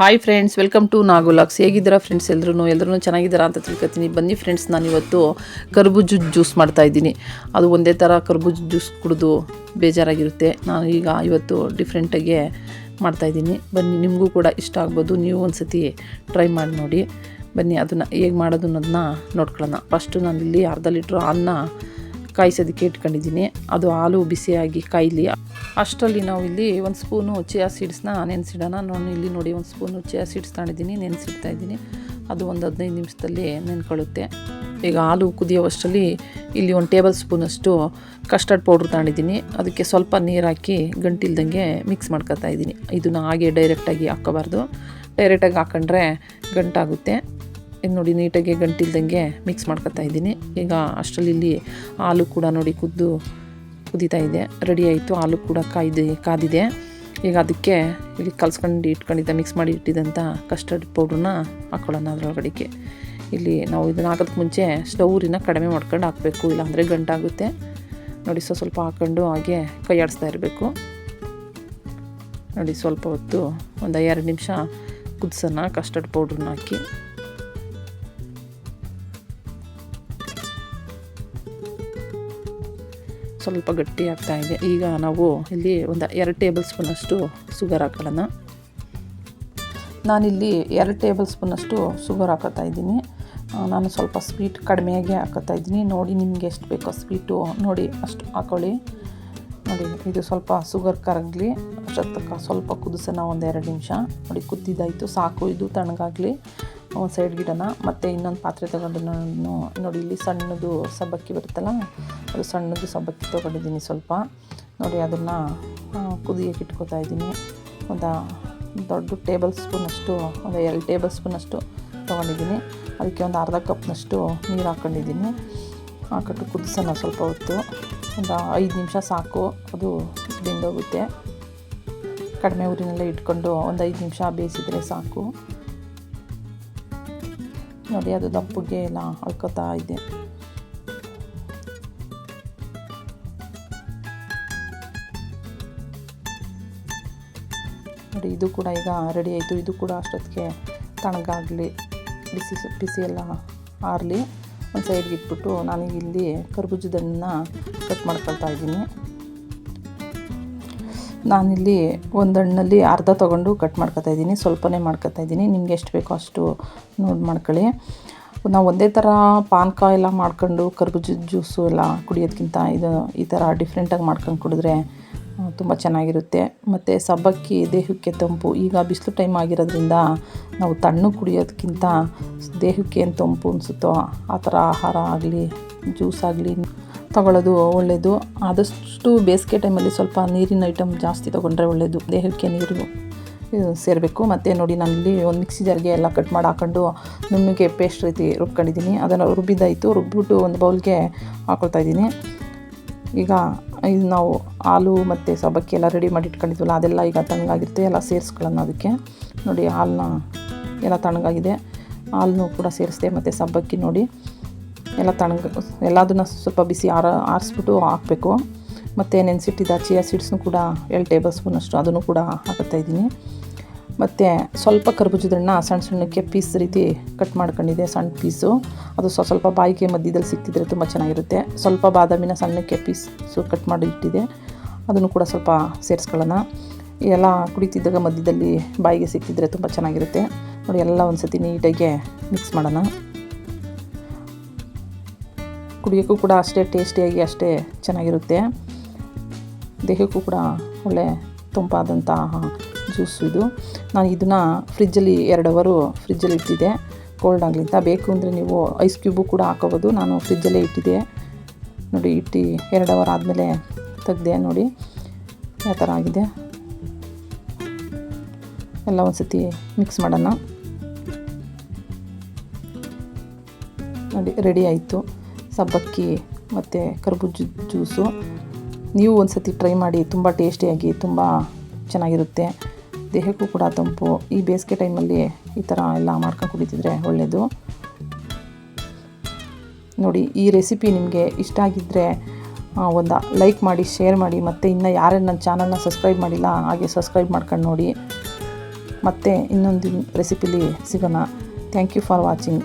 Hi friends welcome to ನಾಗುಲಾಕ್ಸ್ ಹೇಗಿದ್ದೀರಾ friends ಎಲ್ಲರೂ ಎಲ್ಲರೂ ಚೆನ್ನಾಗಿದ್ದೀರಾ ಅಂತ ತಿಳ್ಕೊತೀನಿ. ಬನ್ನಿ ಫ್ರೆಂಡ್ಸ್ ನಾನಿವತ್ತು ಕರ್ಬೂಜು ಜ್ಯೂಸ್ ಮಾಡ್ತಾ ಇದ್ದೀನಿ. ಅದು ಒಂದೇ ಥರ ಕರ್ಬೂಜು ಜ್ಯೂಸ್ ಕುಡಿದು ಬೇಜಾರಾಗಿರುತ್ತೆ. ನಾನು ಈಗ ಇವತ್ತು ಡಿಫ್ರೆಂಟಾಗಿ ಮಾಡ್ತಾಯಿದ್ದೀನಿ ಬನ್ನಿ, ನಿಮಗೂ ಕೂಡ ಇಷ್ಟ ಆಗ್ಬೋದು. ನೀವು ಒಂದು ಸತಿ ಟ್ರೈ ಮಾಡಿ ನೋಡಿ. ಬನ್ನಿ, ಅದನ್ನು ಹೇಗೆ ಮಾಡೋದು ಅನ್ನೋದನ್ನ ನೋಡ್ಕೊಳ್ಳೋಣ. ಫಸ್ಟು ನಾನಿಲ್ಲಿ ಅರ್ಧ ಲೀಟ್ರ್ ಹಾಲನ್ನ ಕಾಯಿಸೋದಕ್ಕೆ ಇಟ್ಕೊಂಡಿದ್ದೀನಿ. ಅದು ಹಾಲು ಬಿಸಿಯಾಗಿ ಕಾಯಿಲಿ. ಅಷ್ಟರಲ್ಲಿ ನಾವು ಇಲ್ಲಿ ಒಂದು ಸ್ಪೂನು ಚಿಯಾ ಸೀಡ್ಸ್ನ ನೆನೆಸಿಡೋಣ. ನಾನು ಇಲ್ಲಿ ನೋಡಿ ಒಂದು ಸ್ಪೂನು ಚಿಯಾ ಸೀಡ್ಸ್ ತಗೊಂಡಿದ್ದೀನಿ ನೆನೆಸಿಡ್ತಾ ಇದ್ದೀನಿ. ಅದು ಒಂದು ಹದಿನೈದು ನಿಮಿಷದಲ್ಲಿ ನೆನ್ಕೊಳ್ಳುತ್ತೆ. ಈಗ ಹಾಲು ಕುದಿಯೋವಷ್ಟರಲ್ಲಿ ಇಲ್ಲಿ ಒಂದು ಟೇಬಲ್ ಸ್ಪೂನಷ್ಟು ಕಸ್ಟರ್ಡ್ ಪೌಡ್ರ್ ತಗೊಂಡಿದ್ದೀನಿ ಅದಕ್ಕೆ ಸ್ವಲ್ಪ ನೀರು ಹಾಕಿ ಗಂಟಿಲ್ದಂಗೆ ಮಿಕ್ಸ್ ಮಾಡ್ಕೊತಾ ಇದ್ದೀನಿ. ಇದನ್ನು ಹಾಗೆ ಡೈರೆಕ್ಟಾಗಿ ಹಾಕೋಬಾರ್ದು ಡೈರೆಕ್ಟಾಗಿ ಹಾಕೊಂಡ್ರೆ ಗಂಟಾಗುತ್ತೆ. ಇದು ನೋಡಿ, ನೀಟಾಗಿ ಗಂಟಿಲ್ದಂಗೆ ಮಿಕ್ಸ್ ಮಾಡ್ಕೊತಾ ಇದ್ದೀನಿ. ಈಗ ಅಷ್ಟರಲ್ಲಿ ಇಲ್ಲಿ ಹಾಲು ಕೂಡ ನೋಡಿ ಕುದ್ದು ಕುದೀತಾ ಇದೆ. ರೆಡಿ ಆಯಿತು. ಹಾಲು ಕೂಡ ಕಾಯ್ದು, ಕಾದಿದೆ. ಈಗ ಅದಕ್ಕೆ ಇಲ್ಲಿ ಕಲ್ಸ್ಕೊಂಡು ಇಟ್ಕೊಂಡಿದ್ದ ಮಿಕ್ಸ್ ಮಾಡಿ ಇಟ್ಟಿದ್ದಂಥ ಕಸ್ಟರ್ಡ್ ಪೌಡ್ರನ್ನ ಹಾಕ್ಕೊಳ್ಳೋಣ ಅದರೊಳಗಡೆಗೆ ಇಲ್ಲಿ ನಾವು ಇದನ್ನು ಹಾಕೋದಕ್ಕೆ ಮುಂಚೆ ಸ್ಟೌರಿನ ಕಡಿಮೆ ಮಾಡ್ಕೊಂಡು ಹಾಕಬೇಕು. ಇಲ್ಲಾಂದರೆ ಗಂಟಾಗುತ್ತೆ ನೋಡಿ, ಸೊ, ಸ್ವಲ್ಪ ಹಾಕ್ಕೊಂಡು ಹಾಗೆ ಕೈಯಾಡಿಸ್ತಾ ಇರಬೇಕು. ನೋಡಿ, ಸ್ವಲ್ಪ ಹೊತ್ತು ಒಂದು ಎರಡು ನಿಮಿಷ ಕುದಿಸೋಣ ಕಸ್ಟರ್ಡ್ ಪೌಡ್ರನ್ನ ಹಾಕಿ. ಸ್ವಲ್ಪ ಗಟ್ಟಿ ಆಗ್ತಾ ಇದೆ. ಈಗ ನಾವು ಇಲ್ಲಿ ಒಂದು ಎರಡು ಟೇಬಲ್ ಸ್ಪೂನಷ್ಟು ಸುಗರ್ ಹಾಕೊಳ್ಳೋಣ. ನಾನಿಲ್ಲಿ ಎರಡು ಟೇಬಲ್ ಸ್ಪೂನಷ್ಟು ಸುಗರ್ ಹಾಕೋತಾ ಇದ್ದೀನಿ. ನಾನು ಸ್ವಲ್ಪ ಸ್ವೀಟ್ ಕಡಿಮೆಯಾಗಿ ಹಾಕೋತಾ ಇದ್ದೀನಿ. ನೋಡಿ ನಿಮಗೆ ಎಷ್ಟು ಬೇಕೋ ಸ್ವೀಟು ನೋಡಿ ಅಷ್ಟು ಹಾಕೊಳ್ಳಿ. ನೋಡಿ, ಇದು ಸ್ವಲ್ಪ ಸುಗರ್ ಕರಗಲಿ. ಅಷ್ಟೊತ್ತಕ್ಕ ಸ್ವಲ್ಪ ಕುದಿಸೋಣ ಒಂದು ಎರಡು ನಿಮಿಷ. ನೋಡಿ, ಕುದ್ದಿದ್ದಾಯಿತು. ಸಾಕು, ಇದು ತಣ್ಣಗಾಗಲಿ. ಒಂದು ಸೈಡ್ ಗಿಡನ, ಮತ್ತು ಇನ್ನೊಂದು ಪಾತ್ರೆ ತೊಗೊಂಡು ನಾನು ನೋಡಿ ಇಲ್ಲಿ ಸಣ್ಣದು ಸಬ್ಬಕ್ಕಿ ಬರುತ್ತಲ್ಲ, ಅದು ಸಣ್ಣದು ಸಬ್ಬಕ್ಕಿ ತೊಗೊಂಡಿದ್ದೀನಿ ಸ್ವಲ್ಪ. ನೋಡಿ ಅದನ್ನು ಕುದಿಯೋಕೆ ಇಟ್ಕೋತಾ ಇದ್ದೀನಿ. ಒಂದು ದೊಡ್ಡ ಟೇಬಲ್ ಸ್ಪೂನಷ್ಟು ಒಂದು ಎರಡು ಟೇಬಲ್ ಸ್ಪೂನಷ್ಟು ತೊಗೊಂಡಿದ್ದೀನಿ. ಅದಕ್ಕೆ ಒಂದು ಅರ್ಧ ಕಪ್ನಷ್ಟು ನೀರು ಹಾಕ್ಕೊಂಡಿದ್ದೀನಿ ಹಾಕಿಟ್ಟು ಕುದಿಸೋಣ ಸ್ವಲ್ಪ ಹೊತ್ತು. ಒಂದು ಐದು ನಿಮಿಷ ಸಾಕು, ಅದು ಬೆಂದೋಗುತ್ತೆ. ಕಡಿಮೆ ಊರಿನಲ್ಲೇ ಇಟ್ಕೊಂಡು ಒಂದು ಐದು ನಿಮಿಷ ಬೇಯಿಸಿದರೆ ಸಾಕು. ನೋಡಿ ಅದು ದಪ್ಪಗೆ ಎಲ್ಲ ಅಳ್ಕೋತಾ ಇದೆ ನೋಡಿ, ಇದು ಕೂಡ ಈಗ ರೆಡಿ ಆಯಿತು. ಇದು ಕೂಡ ಅಷ್ಟೊತ್ತಿಗೆ ತಣ್ಣಗಾಗಲಿ, ಬಿಸಿ ಬಿಸಿ ಎಲ್ಲ ಆರಲಿ. ಒಂದು ಸೈಡ್ಗೆ ಇಟ್ಬಿಟ್ಟು ನಾನೀಗ ಇಲ್ಲಿ ಕರ್ಬೂಜದನ್ನ ಕಟ್ ಮಾಡ್ಕೊಳ್ತಾ ಇದ್ದೀನಿ. ನಾನಿಲ್ಲಿ ಒಂದು ಹಣ್ಣಲ್ಲಿ ಅರ್ಧ ತೊಗೊಂಡು ಕಟ್ ಮಾಡ್ಕೊತಾ ಇದ್ದೀನಿ, ಸ್ವಲ್ಪನೇ ಮಾಡ್ಕೊತಾ ಇದ್ದೀನಿ. ನಿಮ್ಗೆ ಎಷ್ಟು ಬೇಕೋ ಅಷ್ಟು ನೋಡಿ ಮಾಡ್ಕೊಳ್ಳಿ. ನಾವು ಒಂದೇ ಥರ ಪಾನಕ ಎಲ್ಲ ಮಾಡ್ಕೊಂಡು ಕರ್ಬೂಜದ ಜ್ಯೂಸು ಎಲ್ಲ ಕುಡಿಯೋದಕ್ಕಿಂತ ಇದು ಈ ಥರ ಡಿಫ್ರೆಂಟಾಗಿ ಮಾಡ್ಕೊಂಡು ಕುಡಿದ್ರೆ ತುಂಬ ಚೆನ್ನಾಗಿರುತ್ತೆ. ಮತ್ತು ಸಬ್ಬಕ್ಕಿ, ದೇಹಕ್ಕೆ ತಂಪು, ಈಗ ಬಿಸಿಲು ಟೈಮ್ ಆಗಿರೋದ್ರಿಂದ ನಾವು ತಣ್ಣು ಕುಡಿಯೋದಕ್ಕಿಂತ ದೇಹಕ್ಕೆ ಏನು ತಂಪು ಅನಿಸುತ್ತೋ ಆ ಥರ ಆಹಾರ ಆಗಲಿ, ಜ್ಯೂಸ್ ಆಗಲಿ ತಗೊಳ್ಳೋದು ಒಳ್ಳೆಯದು ಆದಷ್ಟು ಬೇಸಿಗೆ ಟೈಮಲ್ಲಿ ಸ್ವಲ್ಪ ನೀರಿನ ಐಟಮ್ ಜಾಸ್ತಿ ತೊಗೊಂಡ್ರೆ ಒಳ್ಳೆಯದು ದೇಹಕ್ಕೆ ನೀರು ಸೇರಬೇಕು. ಮತ್ತು ನೋಡಿ ನಾನಿಲ್ಲಿ ಒಂದು ಮಿಕ್ಸಿ ಜಾರ್ಗೆ ಎಲ್ಲ ಕಟ್ ಮಾಡಿ ಹಾಕೊಂಡು ನುಣ್ಣಗೆ ಪೇಸ್ಟ್ ರೀತಿ ರುಬ್ಕೊಂಡಿದ್ದೀನಿ. ಅದನ್ನು ರುಬ್ಬಿದ್ದಾಯಿತು. ರುಬ್ಬಿಬಿಟ್ಟು ಒಂದು ಬೌಲ್ಗೆ ಹಾಕೊಳ್ತಾ ಇದ್ದೀನಿ. ಈಗ ಇದು ನಾವು ಹಾಲು ಮತ್ತು ಸಬ್ಬಕ್ಕಿ ಎಲ್ಲ ರೆಡಿ ಮಾಡಿ ಇಟ್ಕೊಂಡಿದ್ವಲ್ಲ, ಅದೆಲ್ಲ ಈಗ ತಣ್ಣಗಾಗಿರುತ್ತೆ. ಎಲ್ಲ ಸೇರಿಸ್ಕೊಳ್ಳೋಣ ಅದಕ್ಕೆ. ನೋಡಿ ಹಾಲನ್ನ ಎಲ್ಲ ತಣ್ಣಗಾಗಿದೆ. ಹಾಲನ್ನು ಕೂಡ ಸೇರಿಸಿದೆ, ಮತ್ತು ಸಬ್ಬಕ್ಕಿ ನೋಡಿ. ಎಲ್ಲ ತಣ್ಣಗ ಎಲ್ಲದನ್ನ ಸ್ವಲ್ಪ ಬಿಸಿ ಆರ, ಆರಿಸ್ಬಿಟ್ಟು ಹಾಕಬೇಕು. ಮತ್ತು ನೆನೆಸಿಟ್ಟಿದ್ದ ಚಿಯಾ ಸೀಡ್ಸ್ನು ಕೂಡ ಎರಡು ಟೇಬಲ್ ಸ್ಪೂನಷ್ಟು ಅದನ್ನು ಕೂಡ ಹಾಕುತ್ತಾ ಇದ್ದೀನಿ. ಮತ್ತು ಸ್ವಲ್ಪ ಕರ್ಬೂಜದ ಸಣ್ಣ ಸಣ್ಣಕ್ಕೆ ಪೀಸ್ ರೀತಿ ಕಟ್ ಮಾಡ್ಕೊಂಡಿದ್ದೆ, ಸಣ್ಣ ಪೀಸು ಅದು ಸ್ವ ಸ್ವಲ್ಪ ಬಾಯಿಗೆ ಮಧ್ಯದಲ್ಲಿ ಸಿಕ್ತಿದ್ರೆ ತುಂಬ ಚೆನ್ನಾಗಿರುತ್ತೆ. ಸ್ವಲ್ಪ ಬಾದಾಮಿನ ಸಣ್ಣಕ್ಕೆ ಪೀಸು ಕಟ್ ಮಾಡಿ ಇಟ್ಟಿದೆ ಅದನ್ನು ಕೂಡ ಸ್ವಲ್ಪ ಸೇರಿಸ್ಕೊಳ್ಳೋಣ. ಎಲ್ಲ ಕುಡಿತಿದ್ದಾಗ ಮಧ್ಯದಲ್ಲಿ ಬಾಯಿಗೆ ಸಿಕ್ತಿದ್ರೆ ತುಂಬ ಚೆನ್ನಾಗಿರುತ್ತೆ. ನೋಡಿ, ಎಲ್ಲ ಒಂದು ಸತಿ ನೀಟಾಗಿ ಮಿಕ್ಸ್ ಮಾಡೋಣ. ಕುಡಿಯೋಕ್ಕೂ ಕೂಡ ಅಷ್ಟೇ ಟೇಸ್ಟಿಯಾಗಿ ಅಷ್ಟೇ ಚೆನ್ನಾಗಿರುತ್ತೆ. ದೇಹಕ್ಕೂ ಕೂಡ ಒಳ್ಳೆ ತಂಪಾದಂತಹ ಜ್ಯೂಸು ಇದು. ನಾನು ಇದನ್ನು ಫ್ರಿಜ್ಜಲ್ಲಿ ಎರಡು ಅವರು ಫ್ರಿಜ್ಜಲ್ಲಿ ಇಟ್ಟಿದ್ದೆ. ಕೋಲ್ಡ್ ಆಗಲಿಂತ. ಬೇಕು ಅಂದರೆ ನೀವು ಐಸ್ ಕ್ಯೂಬು ಕೂಡ ಹಾಕೋಬೋದು. ನಾನು ಫ್ರಿಜ್ಜಲ್ಲೇ ಇಟ್ಟಿದ್ದೆ. ನೋಡಿ, ಇಟ್ಟು ಎರಡು ಅವರ್ ಆದಮೇಲೆ ತೆಗ್ದೆ ನೋಡಿ. ಯಾವ ಥರ ಆಗಿದೆ? ಎಲ್ಲ ಒಂದು ಸತಿ ಮಿಕ್ಸ್ ಮಾಡೋಣ. ನೋಡಿ, ರೆಡಿ ಆಯಿತು. ಸಬ್ಬಕ್ಕಿ, ಮತ್ತು ಕರ್ಬೂಜ ಜ್ಯೂಸು. ನೀವು ಒಂದು ಸತಿ ಟ್ರೈ ಮಾಡಿ, ತುಂಬ ಟೇಸ್ಟಿಯಾಗಿ, ತುಂಬ ಚೆನ್ನಾಗಿರುತ್ತೆ. ದೇಹಕ್ಕೂ ಕೂಡ ತಂಪು. ಈ ಬೇಸಿಗೆ ಟೈಮಲ್ಲಿ ಈ ಥರ ಎಲ್ಲ ಮಾಡ್ಕೊಂಡು ಕುಡಿತಿದ್ರೆ ಒಳ್ಳೆಯದು ನೋಡಿ, ಈ ರೆಸಿಪಿ ನಿಮಗೆ ಇಷ್ಟ ಆಗಿದ್ದರೆ ಒಂದು ಲೈಕ್ ಮಾಡಿ, ಶೇರ್ ಮಾಡಿ, ಮತ್ತು ಇನ್ನು ಯಾರೇ ನನ್ನ ಚಾನಲ್ನ ಸಬ್ಸ್ಕ್ರೈಬ್ ಮಾಡಿಲ್ಲ, ಹಾಗೆ ಸಬ್ಸ್ಕ್ರೈಬ್ ಮಾಡ್ಕೊಂಡು ನೋಡಿ. ಮತ್ತೆ ಇನ್ನೊಂದು ರೆಸಿಪಿಲಿ ಸಿಗೋಣ. Thank you for watching